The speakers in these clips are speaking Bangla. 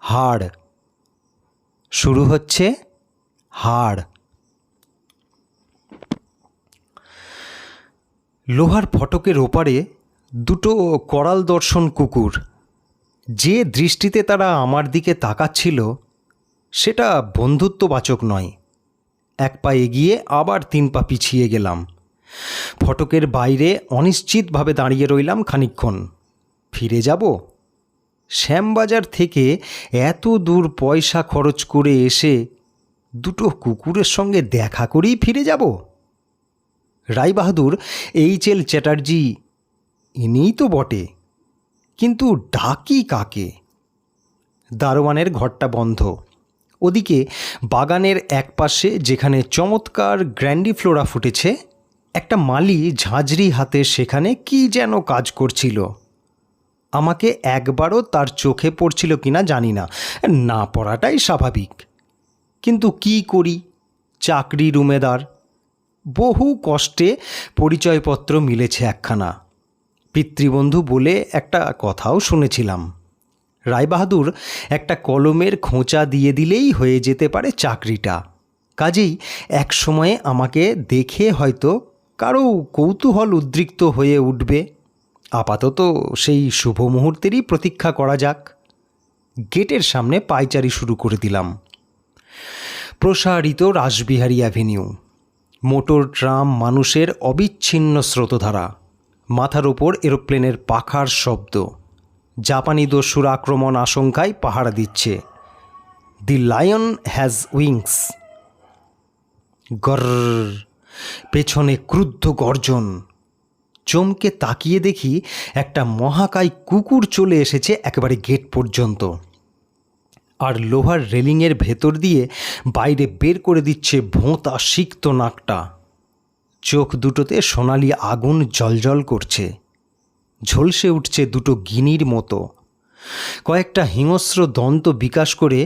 হাড়। শুরু হচ্ছে হাড়। লোহার ফটকের ওপারে দুটো করাল দর্শন কুকুর। যে দৃষ্টিতে তারা আমার দিকে তাকাচ্ছিল, সেটা বন্ধুত্ববাচক নয়। এক পা এগিয়ে আবার তিন পা পিছিয়ে গেলাম। ফটকের বাইরে অনিশ্চিতভাবে দাঁড়িয়ে রইলাম খানিকক্ষণ। ফিরে যাব? শ্যামবাজার থেকে এত দূর পয়সা খরচ করে এসে দুটো কুকুরের সঙ্গে দেখা করেই ফিরে যাব? রায়বাহাদুর, এইচ এল চ্যাটার্জি ইনিই তো বটে, কিন্তু ডাকি কাকে? দারোয়ানের ঘরটা বন্ধ। ওদিকে বাগানের একপাশে যেখানে চমৎকার গ্র্যান্ডিফ্লোরা ফুটেছে, একটা মালি ঝাঁঝরি হাতে সেখানে কি যেন কাজ করছিল। আমাকে একবারও তার চোখে পড়ছিল কিনা জানি না। না পড়াটাই স্বাভাবিক। কিন্তু কি করি? চাকরির উমেদার বহু কষ্টে পরিচয়পত্র মিলেছে একখানা। পিতৃবন্ধু বলে একটা কথাও শুনেছিলাম। রায়বাহাদুর একটা কলমের খোঁচা দিয়ে দিলেই হয়ে যেতে পারে চাকরিটা। কাজেই এক সময়ে আমাকে দেখে হয়তো কারও কৌতূহল উদ্রিক্ত হয়ে উঠবে। আপাতত সেই শুভ মুহূর্তেরই প্রতীক্ষা করা যাক। গেটের সামনে পায়চারি শুরু করে দিলাম। প্রসারিত রাসবিহারী অ্যাভিনিউ। মোটর, ট্রাম, মানুষের অবিচ্ছিন্ন স্রোতধারা। মাথার ওপর এরোপ্লেনের পাখার শব্দ। জাপানি দস্যুর আক্রমণ আশঙ্কায় পাহারা দিচ্ছে। The lion has wings. গর পেছনে ক্রুদ্ধ গর্জন। চমকে তাকিয়ে দেখি একটা মহাকায় কুকুর চলে এসেছে একেবারে গেট পর্যন্ত। আর লোহার রেলিংয়ের ভেতর দিয়ে বাইরে বের করে দিচ্ছে ভোঁতা সিক্ত নাকটা। চোখ দুটোতে সোনালি আগুন জলজল করছে। ঝলসে উঠছে দুটো গিনির মতো। কয়েকটা হিংস্র দন্ত বিকাশ করে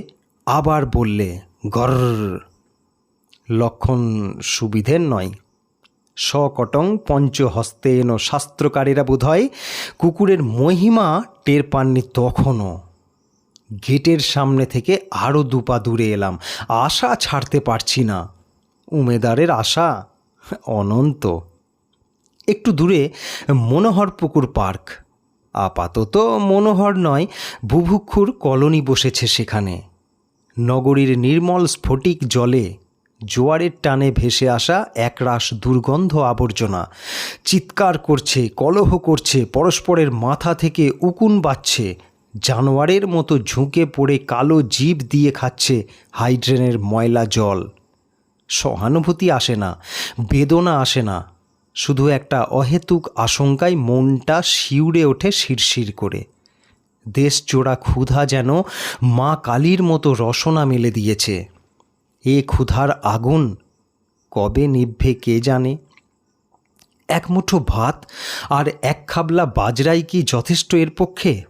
আবার বললে গর লক্ষণ সুবিধের নয়। সকটং পঞ্চহস্তেন শাস্ত্রকারেরা বোধহয় কুকুরের মহিমা টের পাননি তখনও। গেটের সামনে থেকে আরও দুপা দূরে এলাম। আশা ছাড়তে পারছি না। উমেদারের আশা? অনন্ত। একটু দূরে মনোহর পুকুর পার্ক। আপাতত মনোহর নয়, বুভুক্ষুর কলোনি বসেছে সেখানে। নগরীর নির্মল স্ফটিক জলে জোয়ারের টানে ভেসে আসা একরাশ দুর্গন্ধ আবর্জনা। চিৎকার করছে, কলহ করছে, পরস্পরের মাথা থেকে উকুন বাচ্ছে জানোয়ারের মতো ঝুঁকে পড়ে কালো জীব দিয়ে খাচ্ছে হাইড্রেনের ময়লা জল। সহানুভূতি আসে না, বেদনা আসে না। শুধু একটা অহেতুক আশঙ্কায় মনটা শিউরে ওঠে শিরশির করে। দেশ চোরা ক্ষুধা যেন মা কালীর মতো রসনা মেলে দিয়েছে। এ ক্ষুধার আগুন কবে নিভবে কে জানে? এক মুঠো ভাত আর এক খাবলা বাজরাই কি যথেষ্ট এর পক্ষে?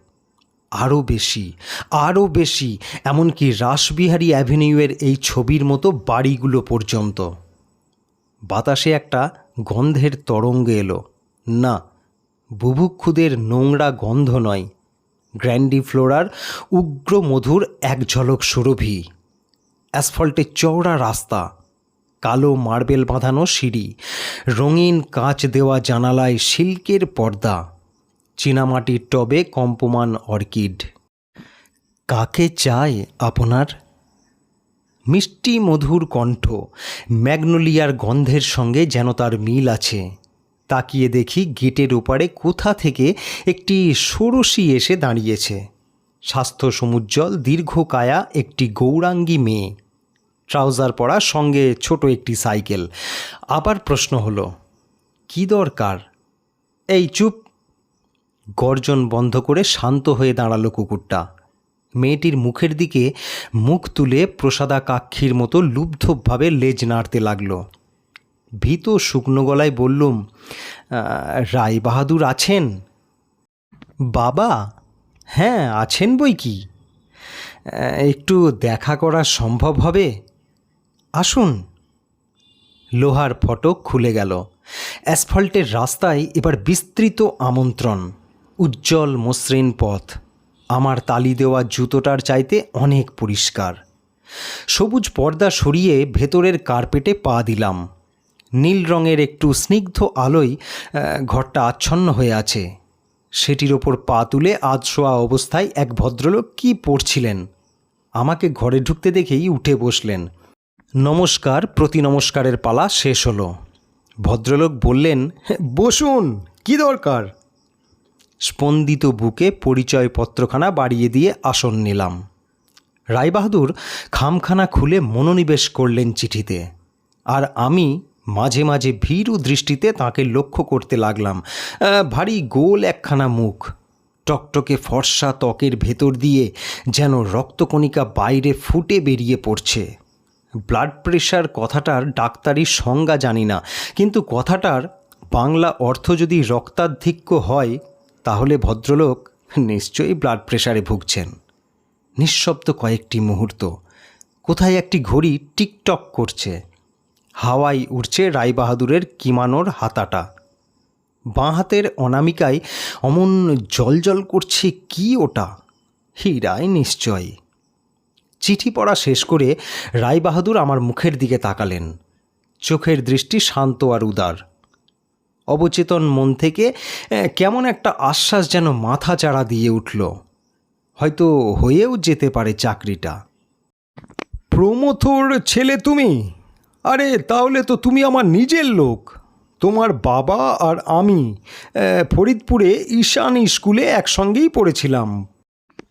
আরও বেশি আরও বেশি, এমনকি রাসবিহারী অ্যাভিনিউয়ের এই ছবির মতো বাড়িগুলো পর্যন্ত। বাতাসে একটা গন্ধের তরঙ্গ এলো। না, বুভুক্ষুদের নোংরা গন্ধ নয়। গ্র্যান্ডি ফ্লোরার উগ্র মধুর এক ঝলক সুরভি। অ্যাসফল্টের চওড়া রাস্তা, কালো মার্বেল বাঁধানো সিঁড়ি, রঙিন কাঁচ দেওয়া জানালায় সিল্কের পর্দা, চীনামাটির টবে কম্পমান অর্কিড। কাকে চায় আপনার? মিষ্টি মধুর কণ্ঠ, ম্যাগনোলিয়ার গন্ধের সঙ্গে যেন তার মিল আছে। তাকিয়ে দেখি গেটের ওপারে কোথা থেকে একটি ষোড়শী এসে দাঁড়িয়েছে। স্বাস্থ্য সমুজ্জ্বল, দীর্ঘকায়া একটি গৌরাঙ্গী মেয়ে। ট্রাউজার পরা সঙ্গে ছোট একটি সাইকেল। আবার প্রশ্ন হলো, কি দরকার? এই চুপ। গর্জন বন্ধ করে শান্ত হয়ে দাঁড়াল কুকুরটা। মেয়েটির মুখের দিকে মুখ তুলে প্রসাদাকাক্ষীর মতো লুব্ধভাবে লেজ নাড়তে লাগল। ভীত শুকনো গলায় বললুম রায় বাহাদুর আছেন? বাবা? হ্যাঁ আছেন বই কি? একটু দেখা করা সম্ভব হবে? আসুন। লোহার ফটক খুলে গেল। অ্যাসফল্টের রাস্তায় এবার বিস্তৃত আমন্ত্রণ। উজ্জ্বল মসৃণ পথ। আমার তালি দেওয়া জুতোটার চাইতে অনেক পরিষ্কার। সবুজ পর্দা সরিয়ে ভেতরের কার্পেটে পা দিলাম। নীল রঙের একটু স্নিগ্ধ আলোয় ঘরটা আচ্ছন্ন হয়ে আছে। সেটির ওপর পা তুলে আধশোয়া অবস্থায় এক ভদ্রলোক কি পড়ছিলেন? আমাকে ঘরে ঢুকতে দেখেই উঠে বসলেন। নমস্কার, প্রতি নমস্কারের পালা শেষ হলো। ভদ্রলোক বললেন, বসুন, কি দরকার? স্পন্দিত বুকে পরিচয়পত্রখানা বাড়িয়ে দিয়ে আসন নিলাম। রায়বাহাদুর খামখানা খুলে মনোনিবেশ করলেন চিঠিতে। আর আমি মাঝে মাঝে ভীরু দৃষ্টিতে তাকে লক্ষ্য করতে লাগলাম। ভারী গোল একখানা মুখ, টকটকে ফর্সা ত্বকের ভেতর দিয়ে যেন রক্তকণিকা বাইরে ফুটে বেরিয়ে পড়ছে। ব্লাড প্রেশার কথাটার ডাক্তারি সংজ্ঞা জানি না। কিন্তু কথাটার বাংলা অর্থ যদি রক্তাধিক্য হয়, তাহলে ভদ্রলোক নিশ্চয়ই ব্লাড প্রেশারে ভুগছেন। নিঃশব্দ কয়েকটি মুহূর্ত। কোথায় একটি ঘড়ি টিকটক করছে? হাওয়ায় উড়ছে রায়বাহাদুরের কিমানোর হাতাটা। বাঁ হাতের অনামিকায় অমন জলজল করছে কি ওটা? হীরায় নিশ্চয়। চিঠি পড়া শেষ করে রায়বাহাদুর আমার মুখের দিকে তাকালেন। চোখের দৃষ্টি শান্ত আর উদার। অবচেতন মন থেকে কেমন একটা আশ্বাস যেন মাথা চাড়া দিয়ে উঠল। হয়তো হয়েও যেতে পারে চাকরিটা। প্রমথর ছেলে তুমি? আরে, তাহলে তো তুমি আমার নিজের লোক। তোমার বাবা আর আমি ফরিদপুরে ঈশান স্কুলে একসঙ্গেই পড়েছিলাম।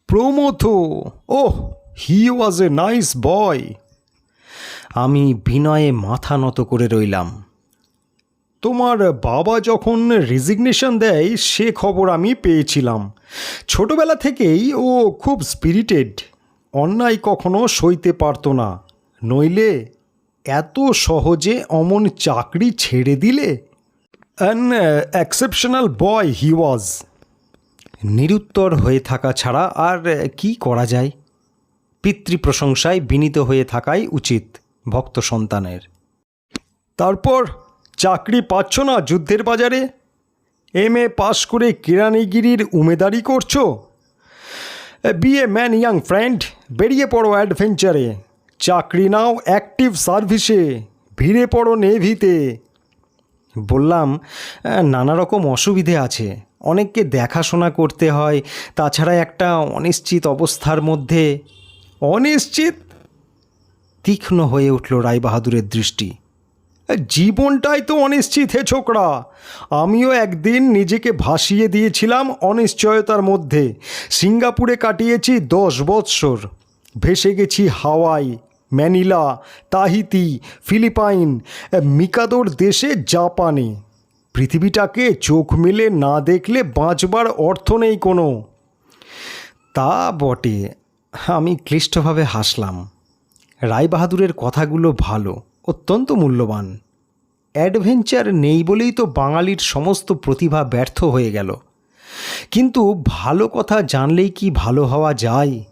প্রমথ, ওহ! হি ওয়াজ এ নাইস বয় আমি বিনয়ে মাথা নত করে রইলাম। তোমার বাবা যখন রেজিগনেশন দেয় সে খবর আমি পেয়েছিলাম। ছোটবেলা থেকেই ও খুব স্পিরিটেড অন্যায় কখনো সইতে পারতো না। নইলে এত সহজে অমন চাকরি ছেড়ে দিলে? অ্যান এক্সেপশনাল বয় হি ওয়াজ নিরুত্তর হয়ে থাকা ছাড়া আর কি করা যায়? পিতৃপ্রশংসায় বিনীত হয়ে থাকাই উচিত ভক্ত সন্তানের। তারপর চাকরি পাচ্ছ না যুদ্ধের বাজারে? এম এ পাশ করে কেরানিগিরির উমেদারি করছ? Be a man young friend বেরিয়ে পড়ো অ্যাডভেঞ্চারে। চাকরি নাও অ্যাক্টিভ সার্ভিসে ভিড়ে পড়ো নেভিতে। বললাম "আহ, নানা রকম অসুবিধে আছে। অনেককে দেখাশোনা করতে হয় তাছাড়া একটা অনিশ্চিত অবস্থার মধ্যে অনিশ্চিত। তীক্ষ্ণ হয়ে উঠল রায়বাহাদুরের দৃষ্টি। জীবনটাই তো অনিশ্চিত হে ছোকরা। আমিও একদিন নিজেকে ভাসিয়ে দিয়েছিলাম অনিশ্চয়তার মধ্যে। সিঙ্গাপুরে কাটিয়েছি দশ বৎসর। ভেসে গেছি হাওয়াই, ম্যানিলা, তাহিতি, ফিলিপাইন, মিকাদোর দেশে জাপানে। পৃথিবীটাকে চোখ মেলে না দেখলে বাঁচবার অর্থ নেই কোনো। তা বটে। আমি ক্লিষ্টভাবে হাসলাম। রায়বাহাদুরের কথাগুলো ভালো, অত্যন্ত মূল্যবান। অ্যাডভেঞ্চার নেই বলেই তো বাঙালির সমস্ত প্রতিভা ব্যর্থ হয়ে গেল। কিন্তু ভালো কথা জানলেই কি ভালো হওয়া যায়?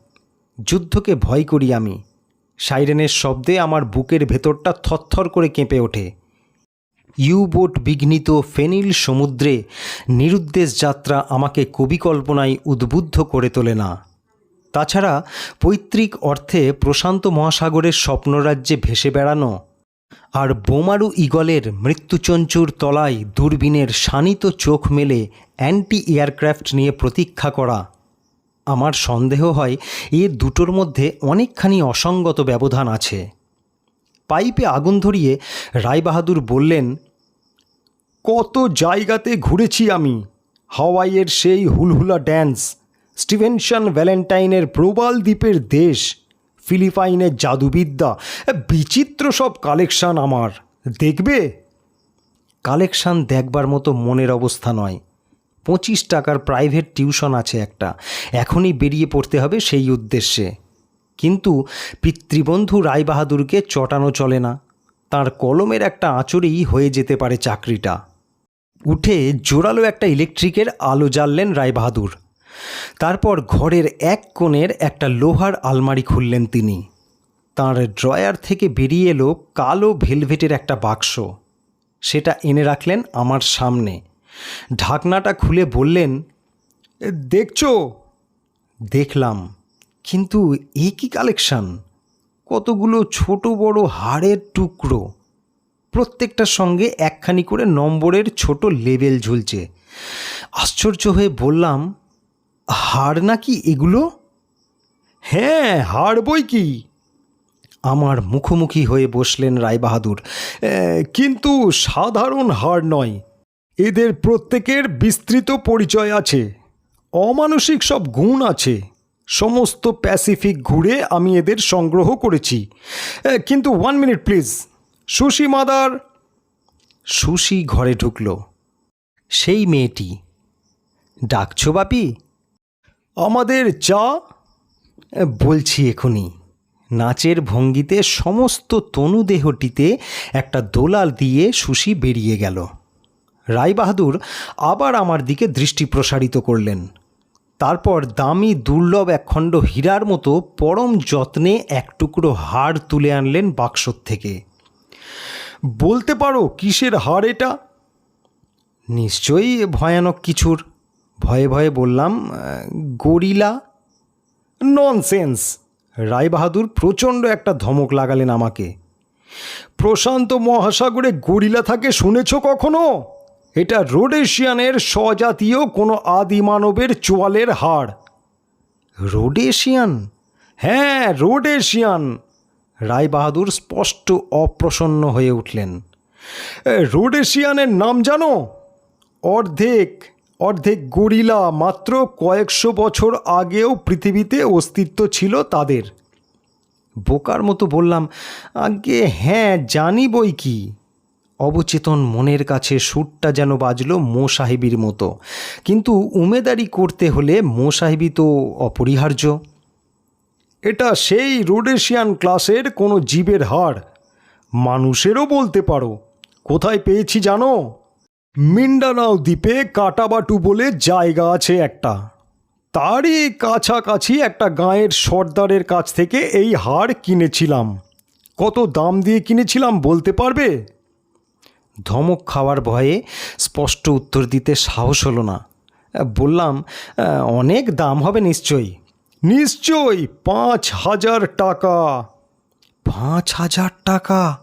যুদ্ধকে ভয় করি আমি। সাইরেনের শব্দে আমার বুকের ভেতরটা থরথর করে কেঁপে ওঠে। ইউবোট বিঘ্নিত ফেনিল সমুদ্রে নিরুদ্দেশ যাত্রা আমাকে কবিকল্পনায় উদ্বুদ্ধ করে তোলে না। তাছাড়া পৈতৃক অর্থে প্রশান্ত মহাসাগরের স্বপ্নরাজ্যে ভেসে বেড়ানো আর বোমারু ইগলের মৃত্যুচঞ্চুর তলায় দূরবীনের শানিত চোখ মেলে অ্যান্টি এয়ারক্রাফট নিয়ে প্রতীক্ষা করা। আমার সন্দেহ হয় এ দুটোর মধ্যে অনেকখানি অসঙ্গত ব্যবধান আছে। পাইপে আগুন ধরিয়ে রায়বাহাদুর বললেন, কত জায়গাতে ঘুরেছি আমি। হাওয়াইয়ের সেই হুলহুলা ড্যান্স স্টিভেনসন ভ্যালেন্টাইনের প্রবাল দ্বীপের দেশ ফিলিপাইনের জাদুবিদ্যা বিচিত্র সব কালেকশন আমার। দেখবে? কালেকশন দেখবার মতো মনের অবস্থা নয়। পঁচিশ টাকার প্রাইভেট টিউশন আছে একটা। এখনই বেরিয়ে পড়তে হবে সেই উদ্দেশ্যে। কিন্তু পিতৃবন্ধু রায়বাহাদুরকে চটানো চলে না। তার কলমের একটা আঁচড়েই হয়ে যেতে পারে চাকরিটা। উঠে জোরালো একটা ইলেকট্রিকের আলো জ্বাললেন রায়বাহাদুর। তারপর ঘরের এক কোণের একটা লোহার আলমারি খুললেন তিনি। তার ড্রয়ার থেকে বেরিয়ে এলো কালো ভেলভেটের একটা বাক্স। সেটা এনে রাখলেন আমার সামনে। ঢাকনাটা খুলে বললেন "এ, দেখছ? দেখলাম। কিন্তু এ কি কালেকশন? কতগুলো ছোট বড় হাড়ের টুকরো। প্রত্যেকটার সঙ্গে একখানি করে নম্বরের ছোট লেবেল ঝুলছে। আশ্চর্য হয়ে বললাম হাড় নাকি এগুলো? হ্যাঁ হাড় বই কি? আমার মুখোমুখি হয়ে বসলেন রায়বাহাদুর। কিন্তু সাধারণ হাড় নয়। এদের প্রত্যেকের বিস্তৃত পরিচয় আছে। অমানসিক সব গুণ আছে। সমস্ত প্যাসিফিক ঘুরে আমি এদের সংগ্রহ করেছি। কিন্তু one minute please Sushi mother. Sushi ঘরে ঢুকল। সেই মেয়েটি। ডাকছো বাপি? আমাদের চা? বলছি এখনই। নাচের ভঙ্গিতে সমস্ত তনুদেহটিতে একটা দোলাল দিয়ে সুশি বেরিয়ে গেল। রায়বাহাদুর আবার আমার দিকে দৃষ্টি প্রসারিত করলেন। তারপর দামি, দুর্লভ একখণ্ড হীরার মতো পরম যত্নে এক টুকরো হাড় তুলে আনলেন বাক্সর থেকে। বলতে পারো কিসের হাড় এটা? নিশ্চয়ই ভয়ানক কিছুর। ভয়ে ভয়ে বললাম "আহ, গরিলা ননসেন্স রায়বাহাদুর প্রচণ্ড একটা ধমক লাগালেন আমাকে। প্রশান্ত মহাসাগরে গরিলা থাকে শুনেছ কখনো? এটা রোডেশিয়ানের স্বজাতীয় কোনো আদিমানবের চোয়ালের হাড়। রোডেশিয়ান? হ্যাঁ রোডেশিয়ান। রায়বাহাদুর স্পষ্ট অপ্রসন্ন হয়ে উঠলেন। রোডেশিয়ানের নাম জানো? অর্ধেক অর্ধেক গরিলা মাত্র কয়েকশো বছর আগেও পৃথিবীতে অস্তিত্ব ছিল তাদের। বোকার মতো বললাম আগে হ্যাঁ জানি বই কি। অবচেতন মনের কাছে সুরটা যেন বাজলো মো সাহেবির মতো। কিন্তু উমেদারি করতে হলে মো সাহেবই তো অপরিহার্য। এটা সেই রোডেশিয়ান ক্লাসের কোনো জীবের হাড়। মানুষেরও বলতে পারো। কোথায় পেয়েছি জানো? মিন্ডানাও দ্বীপে কাটাবাটু বলে জায়গা আছে একটা। তারই কাছাকাছি একটা গাঁয়ের সর্দারের কাছ থেকে এই হাড় কিনেছিলাম। কত দাম দিয়ে কিনেছিলাম বলতে পারবে? ধমক খাওয়ার ভয়ে স্পষ্ট উত্তর দিতে সাহস হলো না। বললাম "আহ, অনেক দাম হবে নিশ্চয়ই। নিশ্চয়ই পাঁচ হাজার টাকা। পাঁচ হাজার টাকা?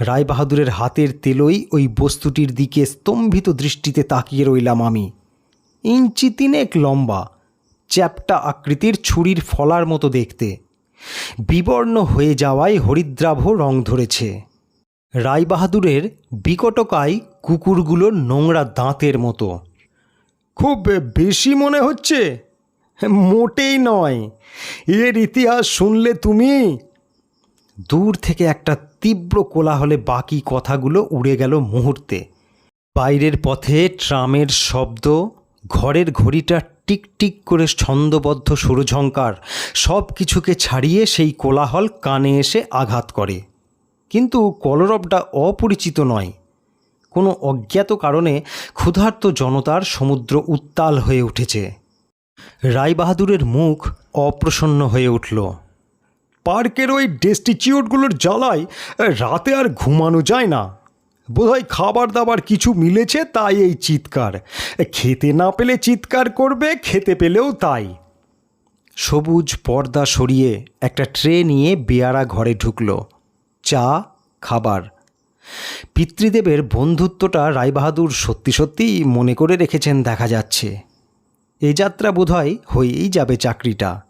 রায়বাহাদুরের হাতের তেলই ওই বস্তুটির দিকে স্তম্ভিত দৃষ্টিতে তাকিয়ে রইলাম আমি। ইঞ্চি তিনেক লম্বা, চ্যাপটা আকৃতির ছুরির ফলার মতো দেখতে। বিবর্ণ হয়ে যাওয়ায় হরিদ্রাভ রং ধরেছে। রায়বাহাদুরের বিকটকায় কুকুরগুলোর নোংরা দাঁতের মতো। খুব বেশি মনে হচ্ছে? মোটেই নয়। এর ইতিহাস শুনলে তুমি দূর থেকে একটা তীব্র কোলাহলে বাকি কথাগুলো উড়ে গেল মুহূর্তে। বাইরের পথে ট্রামের শব্দ, ঘরের ঘড়িটা টিক টিক করে ছন্দবদ্ধ সুরঝঙ্কার সব কিছুকে ছাড়িয়ে সেই কোলাহল কানে এসে আঘাত করে। কিন্তু কলরবটা অপরিচিত নয়। কোনো অজ্ঞাত কারণে ক্ষুধার্ত জনতার সমুদ্র উত্তাল হয়ে উঠেছে। রায়বাহাদুরের মুখ অপ্রসন্ন হয়ে উঠল। পার্কের ওই ডেস্টিচিউটগুলোর জ্বালায় রাতে আর ঘুমানো যায় না। বোধহয় খাবার দাবার কিছু মিলেছে, তাই এই চিৎকার। খেতে না পেলে চিৎকার করবে, খেতে পেলেও তাই। সবুজ পর্দা সরিয়ে একটা ট্রে নিয়ে বেয়ারা ঘরে ঢুকল। চা, খাবার। পিতৃদেবের বন্ধুত্বটা রায়বাহাদুর সত্যি সত্যিই মনে করে রেখেছেন দেখা যাচ্ছে। এ যাত্রা বোধহয় হয়েই যাবে চাকরিটা।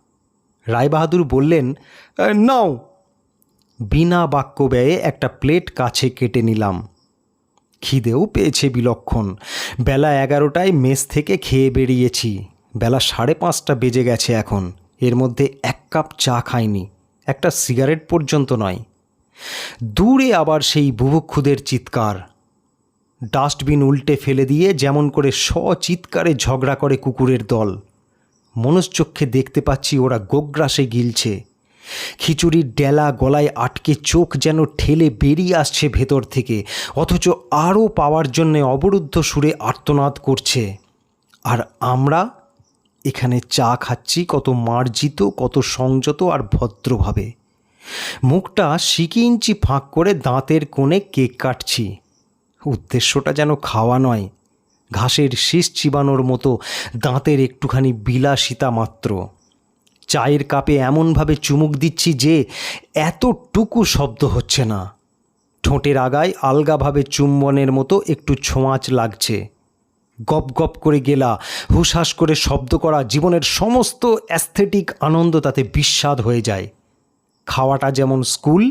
রায়বাহাদুর বললেন নাও। বিনা বাক্য ব্যয়ে একটা প্লেট কাছে কেটে নিলাম। খিদেও পেয়েছে বিলক্ষণ। বেলা এগারোটায় মেস থেকে খেয়ে বেরিয়েছি। বেলা সাড়ে পাঁচটা বেজে গেছে এখন। এর মধ্যে এক কাপ চা খাইনি। একটা সিগারেট পর্যন্ত নয়। দূরে আবার সেই বুভুক্ষুদের চিৎকার। ডাস্টবিন উল্টে ফেলে দিয়ে যেমন করে সচিৎকারে ঝগড়া করে কুকুরের দল। মনশ্চক্ষে দেখতে পাচ্ছি ওরা গোগ্রাসে গিলছে। খিচুড়ির ডেলা গলায় আটকে চোখ যেন ঠেলে বেরিয়ে আসছে ভেতর থেকে, অথচ আরও পাওয়ার জন্যে অবরুদ্ধ সুরে আর্তনাদ করছে। আর আমরা? এখানে চা খাচ্ছি, কত মার্জিত, কত সংযত আর ভদ্রভাবে। মুখটা সিকি ইঞ্চি ফাঁক করে দাঁতের কোণে কেক কাটছি। উদ্দেশ্যটা যেন খাওয়া নয়। ঘাসের শীষ চিবানোর মতো দাঁতের একটুখানি বিলাসিতা মাত্র। চায়ের কাপে এমনভাবে চুমুক দিচ্ছি যে এতটুকু শব্দ হচ্ছে না। ঠোঁটের আগায় আলগাভাবে চুম্বনের মতো একটু ছোঁয়াচ লাগছে। গপ গপ করে গেলা হুসহাস করে শব্দ করা জীবনের সমস্ত অ্যাস্থেটিক আনন্দ তাতে বিস্বাদ হয়ে যায়। খাওয়াটা যেমন স্কুল,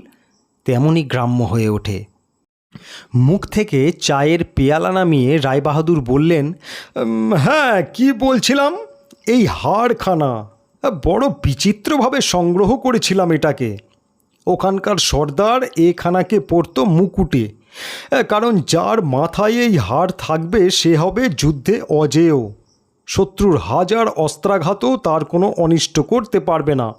তেমনই গ্রাম্য হয়ে ওঠে। মুখ থেকে চায়ের পেয়ালা নামিয়ে রায়বাহাদুর বললেন হ্যাঁ কি বলছিলাম? এই হাড়খানা। বড় বিচিত্রভাবে সংগ্রহ করেছিলাম এটাকে। ওখানকার সর্দার এ খানাকে পরতো মুকুটে। কারণ যার মাথায় এই হাড় থাকবে, সে হবে যুদ্ধে অজেয়। শত্রুর হাজার অস্ত্রাঘাতও তার কোনো অনিষ্ট করতে পারবে না।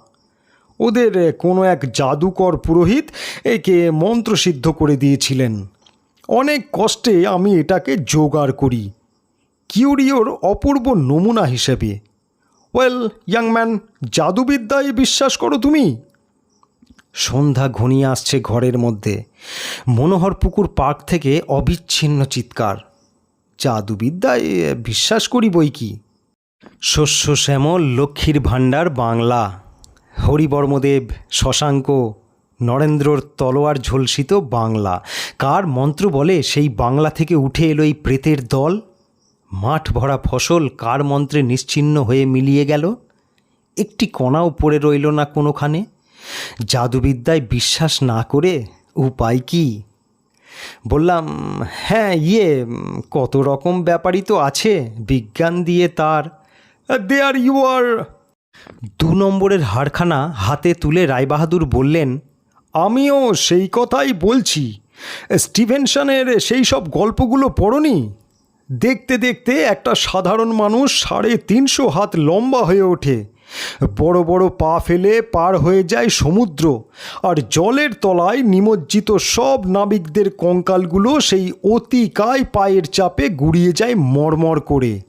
ওদের কোনো এক জাদুকর পুরোহিত একে মন্ত্রসিদ্ধ করে দিয়েছিলেন। অনেক কষ্টে আমি এটাকে জোগাড় করি। কিউরিওর অপূর্ব নমুনা হিসেবে। ওয়েল ইয়াংম্যান জাদুবিদ্যায় বিশ্বাস করো তুমি? সন্ধ্যা ঘনিয়ে আসছে ঘরের মধ্যে। মনোহর পুকুর পার্ক থেকে অবিচ্ছিন্ন চিৎকার। জাদুবিদ্যায় বিশ্বাস করি বই কি? শস্য শ্যামল লক্ষ্মীর ভাণ্ডার বাংলা। হরিবর্মদেব, শশাঙ্ক, নরেন্দ্রর তলোয়ার ঝলসিত বাংলা। কার মন্ত্র বলে সেই বাংলা থেকে উঠে এলো এই প্রেতের দল? মাঠ ভরা ফসল কার মন্ত্রে নিশ্চিহ্ন হয়ে মিলিয়ে গেল? একটি কণাও পড়ে রইল না কোনোখানে? জাদুবিদ্যায় বিশ্বাস না করে উপায় কি? বললাম হ্যাঁ ইয়ে কত রকম ব্যাপারই তো আছে, বিজ্ঞান দিয়ে তার। দেয়ার ইউ আর দু নম্বরের হাড়খানা হাতে তুলে রায়বাহাদুর বললেন, আমিও সেই কথাই বলছি। স্টিভেনসনের সেই সব গল্পগুলো পড়নি? দেখতে দেখতে একটা সাধারণ মানুষ সাড়ে তিনশো হাত লম্বা হয়ে ওঠে। বড় বড় পা ফেলে পার হয়ে যায় সমুদ্র, আর জলের তলায় নিমজ্জিত সব নাবিকদের কঙ্কালগুলো সেই অতিকায় পায়ের চাপে গুড়িয়ে যায় মরমর করে।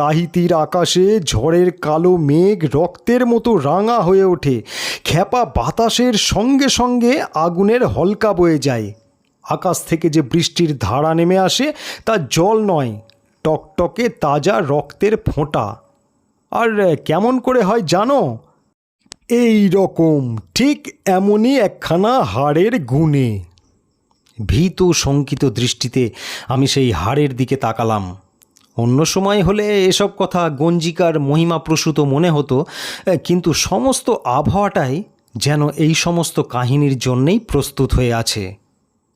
তাহিতির আকাশে ঝড়ের কালো মেঘ রক্তের মতো রাঙা হয়ে ওঠে। খ্যাপা বাতাসের সঙ্গে সঙ্গে আগুনের হলকা বয়ে যায়। আকাশ থেকে যে বৃষ্টির ধারা নেমে আসে, তা জল নয়, টকটকে তাজা রক্তের ফোঁটা। আর কেমন করে হয় জানো? এই রকম, ঠিক এমনই একখানা হাড়ের গুণে। ভীত শঙ্কিত দৃষ্টিতে আমি সেই হাড়ের দিকে তাকালাম। অন্য সময় হলে এসব কথা গঞ্জিকার মহিমাপ্রসূত মনে হতো কিন্তু সমস্ত আবহাওয়াটাই যেন এই সমস্ত কাহিনীর জন্যেই প্রস্তুত হয়ে আছে।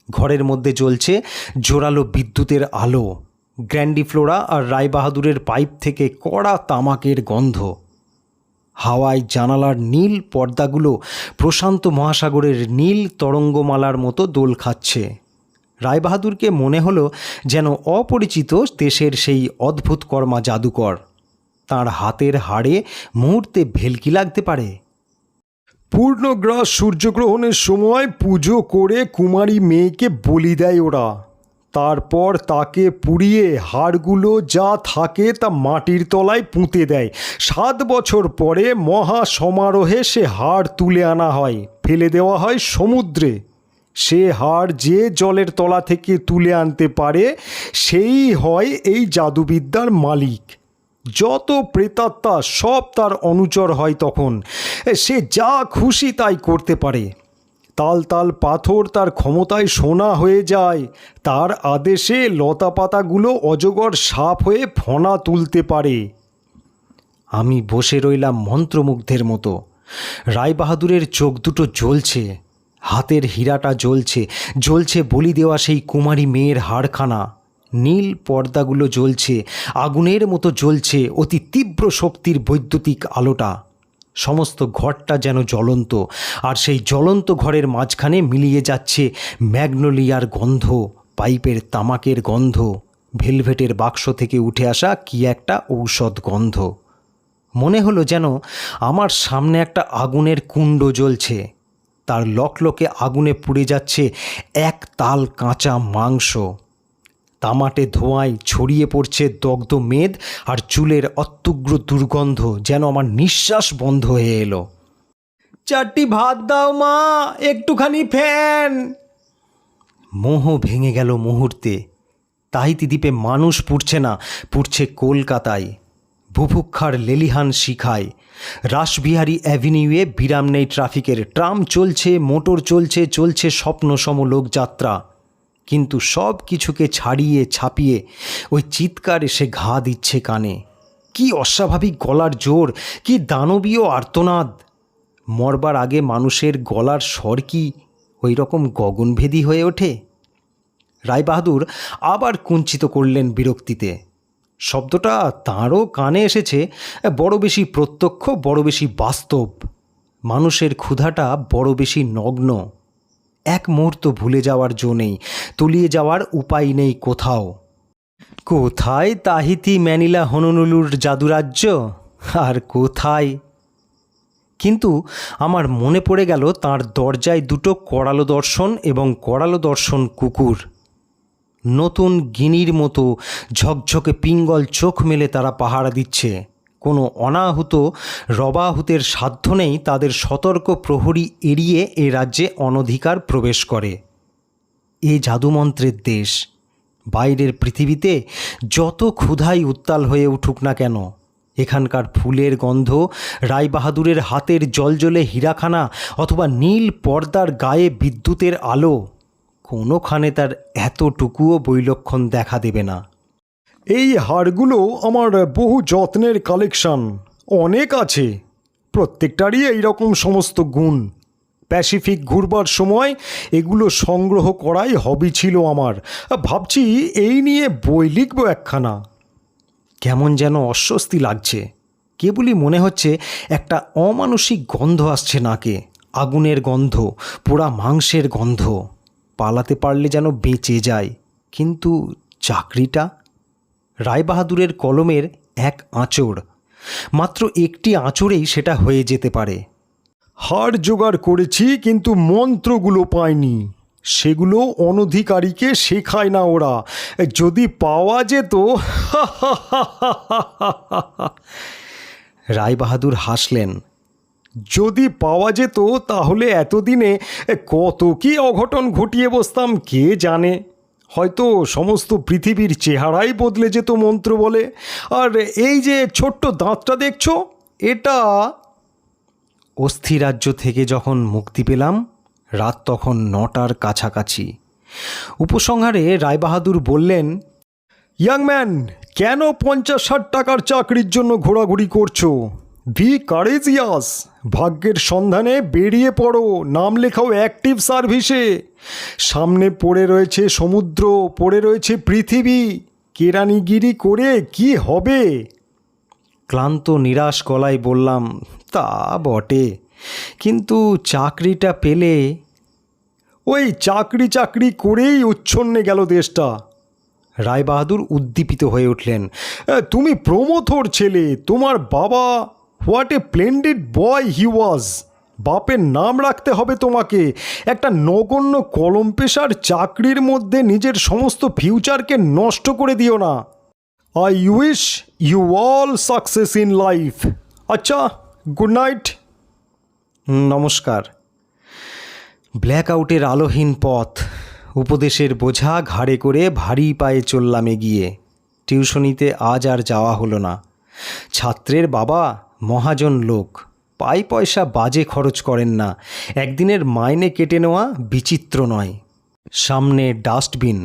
ঘরের মধ্যে জ্বলছে জোরালো বিদ্যুতের আলো, গ্র্যান্ডিফ্লোরা আর রায়বাহাদুরের পাইপ থেকে কড়া তামাকের গন্ধ। হাওয়ায় জানালার নীল পর্দাগুলো প্রশান্ত মহাসাগরের নীল তরঙ্গমালার মতো দোল খাচ্ছে। রায়বাহাদুরকে মনে হলো যেন অপরিচিত দেশের সেই অদ্ভুত কর্মা জাদুকর। তার হাতের হাড়ে মুহূর্তে ভেলকি লাগতে পারে। পূর্ণগ্রাস সূর্যগ্রহণের সময় পুজো করে কুমারী মেয়েকে বলি দেয় ওরা। তারপর তাকে পুড়িয়ে হাড়গুলো যা থাকে তা মাটির তলায় পুঁতে দেয়। সাত বছর পরে মহা সমারোহে সে হাড় তুলে আনা হয়। ফেলে দেওয়া হয় সমুদ্রে। সে হাড় যে জলের তলা থেকে তুলে আনতে পারে, সেই হয় এই জাদুবিদ্যার মালিক। যত প্রেতাত্মা সব তার অনুচর হয় তখন। সে যা খুশি তাই করতে পারে। তাল তাল পাথর তার ক্ষমতায় সোনা হয়ে যায়। তার আদেশে লতাপাতাগুলো অজগর সাপ হয়ে ফনা তুলতে পারে। আমি বসে রইলাম মন্ত্রমুগ্ধের মতো। রায়বাহাদুরের চোখ দুটো জ্বলছে। হাতের হীরাটা জ্বলছে জ্বলছে বলি দেওয়া সেই কুমারী মেয়ের হাড়খানা। নীল পর্দাগুলো জ্বলছে, আগুনের মতো জ্বলছে অতি তীব্র শক্তির বৈদ্যুতিক আলোটা। সমস্ত ঘরটা যেন জ্বলন্ত, আর সেই জ্বলন্ত ঘরের মাঝখানে মিলিয়ে যাচ্ছে ম্যাগনোলিয়ার গন্ধ, পাইপের তামাকের গন্ধ, ভেলভেটের বাক্স থেকে উঠে আসা কি একটা ঔষধ গন্ধ। মনে হলো যেন আমার সামনে একটা আগুনের কুণ্ড জ্বলছে। তার লকলকে আগুনে পুড়ে যাচ্ছে এক তাল কাঁচা মাংস। তামাটে ধোঁয়ায় ছড়িয়ে পড়ছে দগ্ধ মেদ আর চুলের অত্যুগ্র দুর্গন্ধ যেন আমার নিঃশ্বাস বন্ধ হয়ে এলো। চারটি ভাত দাও মা, একটুখানি ফ্যান। মোহ ভেঙে গেল মুহূর্তে। তাহিতি দ্বীপে মানুষ পুড়ছে না, পুড়ছে কলকাতায়। বুভুক্ষার লেলিহান শিখায়। রাসবিহারী অ্যাভিনিউয়ে বিরাম নেই ট্রাফিকের। ট্রাম চলছে, মোটর চলছে চলছে স্বপ্নসম লোকযাত্রা। কিন্তু সব কিছুকে ছাড়িয়ে ছাপিয়ে ওই চিৎকার এসে ঘা দিচ্ছে কানে। কি অস্বাভাবিক গলার জোর, কি দানবীয় আর্তনাদ। মরবার আগে মানুষের গলার স্বর কি ওই রকম গগনভেদী হয়ে ওঠে? রায়বাহাদুর আবার কুঞ্চিত করলেন বিরক্তিতে। শব্দটা তাঁরও কানে এসেছে, বড় বেশি প্রত্যক্ষ, বড় বেশি বাস্তব। মানুষের ক্ষুধাটা বড় বেশি নগ্ন। এক মুহূর্ত ভুলে যাওয়ার জো নেই, তলিয়ে যাওয়ার উপায় নেই কোথাও। কোথায় তাহিতি ম্যানিলা হননুলুর জাদুরাজ্য? আর কোথায়? কিন্তু আমার মনে পড়ে গেল তার দরজায় দুটো করালো দর্শন এবং করালো দর্শন কুকুর। নতুন গিনির মতো ঝকঝকে পিঙ্গল চোখ মেলে তারা পাহারা দিচ্ছে। কোনো অনাহুত, রবাহুতের সাধ্য নেই তাদের সতর্ক প্রহরী এড়িয়ে এ রাজ্যে অনধিকার প্রবেশ করে। এ জাদুমন্ত্রের দেশ, বাইরের পৃথিবীতে যত ক্ষুধাই উত্তাল হয়ে উঠুক না কেন, এখানকার ফুলের গন্ধ, রায়বাহাদুরের হাতের জলজলে হীরাখানা অথবা নীল পর্দার গায়ে বিদ্যুতের আলো কোনোখানে তার এতটুকুও বৈলক্ষণ দেখা দেবে না। এই হারগুলো আমার বহু যত্নের কালেকশন। অনেক আছে। প্রত্যেকটারই এই রকম সমস্ত গুণ। প্যাসিফিক ঘুরবার সময় এগুলো সংগ্রহ করাই হবি ছিল আমার। ভাবছি এই নিয়ে বই লিখব একখানা। কেমন যেন অস্বস্তি লাগছে। কেবলই মনে হচ্ছে একটা অমানসিক গন্ধ আসছে নাকে। আগুনের গন্ধ, পোড়া মাংসের গন্ধ। পালাতে পারলে যেন বেঁচে যায়। কিন্তু চাকরিটা? রায়বাহাদুরের কলমের এক আঁচড়। মাত্র একটি আঁচড়েই সেটা হয়ে যেতে পারে। হাড় জোগাড় করেছি কিন্তু মন্ত্রগুলো পাইনি সেগুলো অনধিকারীকে শেখায় না ওরা। যদি পাওয়া যেত রায়বাহাদুর হাসলেন। যদি পাওয়া যেত, তাহলে এতদিনে কত কি অঘটন ঘটিয়ে বসতাম, কে জানে? হয়তো সমস্ত পৃথিবীর চেহারাই বদলে যেত মন্ত্র বলে। আর এই যে ছোট্ট দাঁতটা দেখছ, এটা অস্থিরাজ্য থেকে যখন মুক্তি পেলাম, রাত তখন নটার কাছাকাছি। উপসংহারে রায়বাহাদুর বললেন, ইয়াং ম্যান, কেন পঞ্চাশ ষাট টাকার চাকরির জন্য ঘোরাঘুরি করছ? বি কারেজিয়াস ভাগ্যের সন্ধানে বেরিয়ে পড়ো। নাম লেখাও অ্যাক্টিভ সার্ভিসে সামনে পড়ে রয়েছে সমুদ্র, পড়ে রয়েছে পৃথিবী। কেরানিগিরি করে কি হবে? ক্লান্ত, নিরাশ গলায় বললাম, তা বটে। কিন্তু চাকরিটা পেলে? ওই চাকরি চাকরি করেই উচ্ছন্নে গেল দেশটা। রায়বাহাদুর উদ্দীপিত হয়ে উঠলেন তুমি প্রমথর ছেলে। তোমার বাবা হোয়াট এ প্লেন্ডেড বয় হি ওয়াজ বাপের নাম রাখতে হবে তোমাকে। একটা নগণ্য কলম পেশার চাকরির মধ্যে নিজের সমস্ত ফিউচারকে নষ্ট করে দিও না। I wish you all success in life আচ্ছা গুড নাইট নমস্কার। ব্ল্যাক আউটের আলোহীন পথ। উপদেশের বোঝা ঘাড়ে করে ভারী পায়ে চললাম এগিয়ে। টিউশনিতে আজ আর যাওয়া হলো না। ছাত্রের বাবা মহাজন লোক, পাই পয়সা বাজে খরচ করেন না, একদিনের মাইনে কেটে নেওয়া বিচিত্র নয়। সামনে ডাস্টবিন,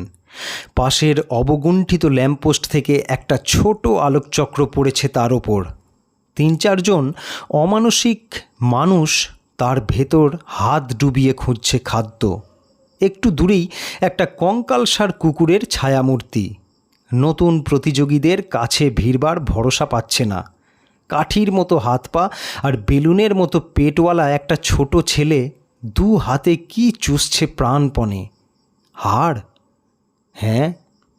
পাশের অবগুণ্ঠিত ল্যাম্পপোস্ট থেকে একটা ছোট আলোকচক্র পড়েছে তার ওপর। তিন চারজন অমানসিক মানুষ তার ভেতর হাত ডুবিয়ে খুঁজছে খাদ্য। একটু দূরেই একটা কঙ্কালসার কুকুরের ছায়ামূর্তি। নতুন প্রতিযোগীদের কাছে ভিড়বার ভরসা পাচ্ছে না। কাঠির মতো হাত পা আর বেলুনের মতো পেটওয়ালা একটা ছোট ছেলে দু হাতে কি চুষছে প্রাণপণে। হাড়? হ্যাঁ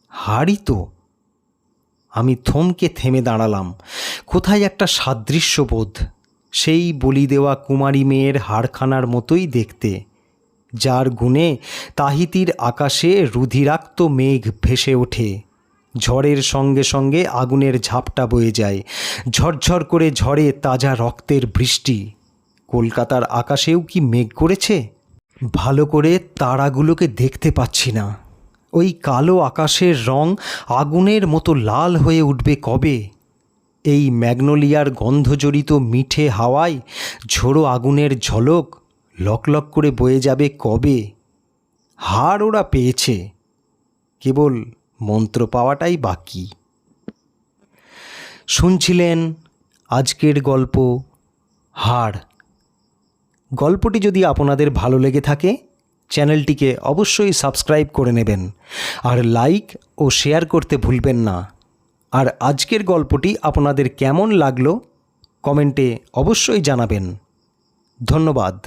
হাড়ই তো। আমি থমকে থেমে দাঁড়ালাম। কোথায় একটা সাদৃশ্যবোধ? সেই বলি দেওয়া কুমারী মেয়ের হাড়খানার মতোই দেখতে। যার গুণে তাহিতির আকাশে রুধিরাক্ত মেঘ ভেসে ওঠে। ঝড়ের সঙ্গে সঙ্গে আগুনের ঝাপটা বয়ে যায়। ঝরঝর করে ঝড়ে তাজা রক্তের বৃষ্টি। কলকাতার আকাশেও কি মেঘ করেছে? ভালো করে তারাগুলোকে দেখতে পাচ্ছি না। ওই কালো আকাশের রং আগুনের মতো লাল হয়ে উঠবে কবে? এই ম্যাগনোলিয়ার গন্ধজড়িত মিঠে হাওয়ায় ঝোড়ো আগুনের ঝলক লকলক করে বয়ে যাবে কবে? হাড় ওরা পেয়েছে। কেবল মন্ত্র পাওয়াটাই বাকি। শুনছিলেন আজকের গল্প হাড়। গল্পটি যদি আপনাদের ভালো লেগে থাকে, চ্যানেলটিকে অবশ্যই সাবস্ক্রাইব করে নেবেন। আর লাইক ও শেয়ার করতে ভুলবেন না। আর আজকের গল্পটি আপনাদের কেমন লাগল, কমেন্টে অবশ্যই জানাবেন। ধন্যবাদ।